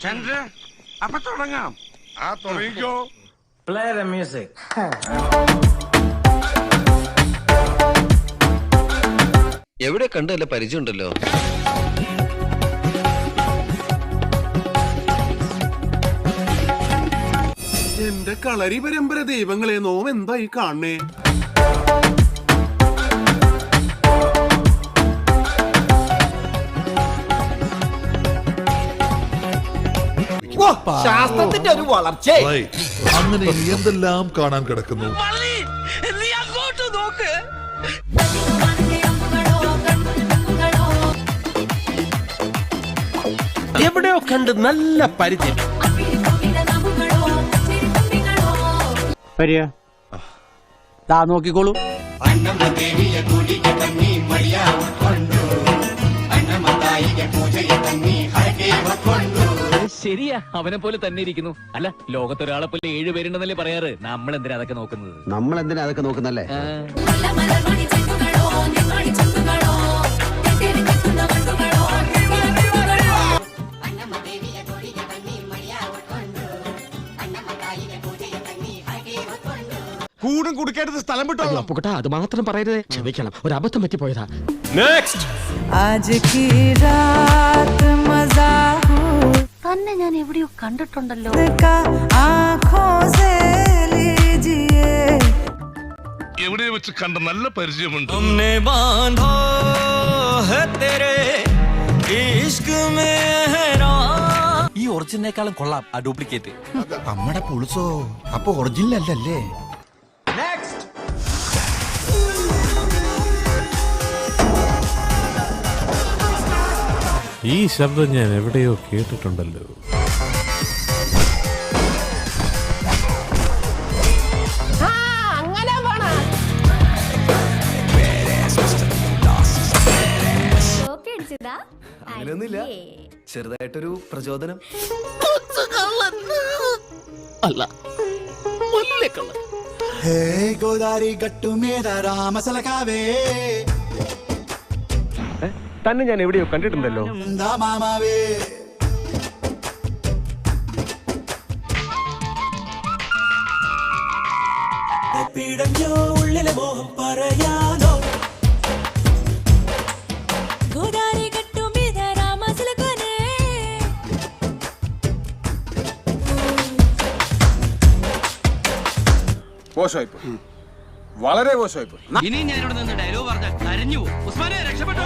ചന്ദ്ര അപ്പൊ തുടങ്ങാം. ആ തുടങ്ങിക്കോ. പ്ലേ the മ്യൂസിക് എവിടെ കണ്ടല്ല പരിചയമുണ്ടല്ലോ? എന്റെ കളരി പരമ്പര ദൈവങ്ങളെ നോം എന്തായി കാണണേ? ശാസ്ത്രത്തിന്റെ ഒരു വളർച്ച. അങ്ങനെ ഇനി എന്തെല്ലാം കാണാൻ കിടക്കുന്നു? എവിടെയോ കണ്ട് നല്ല പരിചയം. നോക്കിക്കോളൂ. ശരിയാ അവനെ പോലെ തന്നെ ഇരിക്കുന്നു. അല്ല ലോകത്തൊരാളെ പോലെ ഏഴ് പേരുണ്ടെന്നല്ലേ പറയാറ്? നമ്മൾ എന്തിനാ അതൊക്കെ നോക്കുന്നത്? നമ്മൾ എന്തിനാ അതൊക്കെ നോക്കുന്നല്ലേ? കൂടും കുടുക്കേണ്ടത് സ്ഥലം വിട്ടോളാം പൊക്കട്ട അത് മാത്രം പറയരുത്. ക്ഷമിക്കണം ഒരു അബദ്ധം പറ്റിപ്പോയതാ നെക്സ്റ്റ് ആജ് രാത് മസാ തന്നെ ഞാൻ എവിടെയോ കണ്ടിട്ടുണ്ടല്ലോ. എവിടെ വെച്ച് കണ്ട നല്ല പരിചയമുണ്ട്. ഈ ഒറിജിനേക്കാളും കൊള്ളാം ആ ഡ്യൂപ്ലിക്കേറ്റ് നമ്മുടെ പൊളിച്ചോ? അപ്പൊ ഒറിജിനൽ അല്ലല്ലേ? ഈ ശബ്ദം ഞാൻ എവിടെയോ കേട്ടിട്ടുണ്ടല്ലോ. അങ്ങനെയൊന്നുമില്ല. ചെറുതായിട്ടൊരു പ്രചോദനം. അല്ല ഗോദാരി ഗട്ടു മേര രാമസലകാവേ തന്നെ ഞാൻ എവിടെയോ കണ്ടിട്ടുണ്ടല്ലോ. പിടഞ്ഞോ ഉള്ളിലെ മോഹം പറയാനോ? മോശമായിപ്പോയി. വളരെ മോശമായിപ്പോയി. ഇനി ഞാനിവിടെ ഇവിടെ നിന്ന് ഡയലോഗ് പറഞ്ഞാൽ കരഞ്ഞു പോകും. ഉസ്മാനെ രക്ഷപ്പെട്ടോ